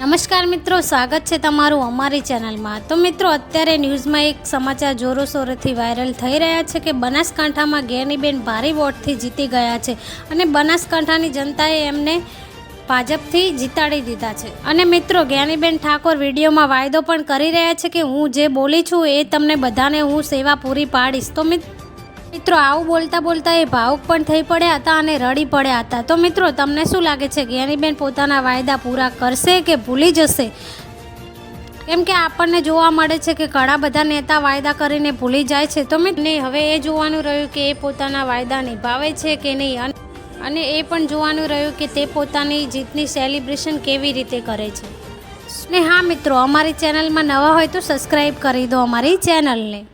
નમસ્કાર મિત્રો, સ્વાગત છે તમારું અમારી ચેનલમાં. તો મિત્રો, અત્યારે ન્યૂઝમાં એક સમાચાર જોરોશોરોથી વાયરલ થઈ રહ્યા છે કે બનાસકાંઠામાં જ્ઞાનીબેન ભારે વોટથી જીતી ગયા છે અને બનાસકાંઠાની જનતાએ એમને ભાજપથી જીતાડી દીધા છે. અને મિત્રો જ્ઞાનીબેન ઠાકોર વિડીયોમાં વાયદો પણ કરી રહ્યા છે કે હું જે બોલી છું એ તમને બધાને હું સેવા પૂરી પાડીશ. તો મિત- મિત્રો, આવું બોલતા બોલતા એ ભાવુક પણ થઈ પડ્યા હતા અને રડી પડ્યા હતા. તો મિત્રો, તમને શું લાગે છે? જ્ઞાનીબેન પોતાના વાયદા પૂરા કરશે કે ભૂલી જશે? કેમ કે આપણને જોવા મળે છે કે ઘણા બધા નેતા વાયદા કરીને ભૂલી જાય છે. તો મિત્રને હવે એ જોવાનું રહ્યું કે એ પોતાના વાયદા નિભાવે છે કે નહીં? અને એ પણ જોવાનું રહ્યું કે તે પોતાની જીતની સેલિબ્રેશન કેવી રીતે કરે છે. ને હા મિત્રો, અમારી ચેનલમાં નવા હોય તો સબસ્ક્રાઈબ કરી દો અમારી ચેનલને.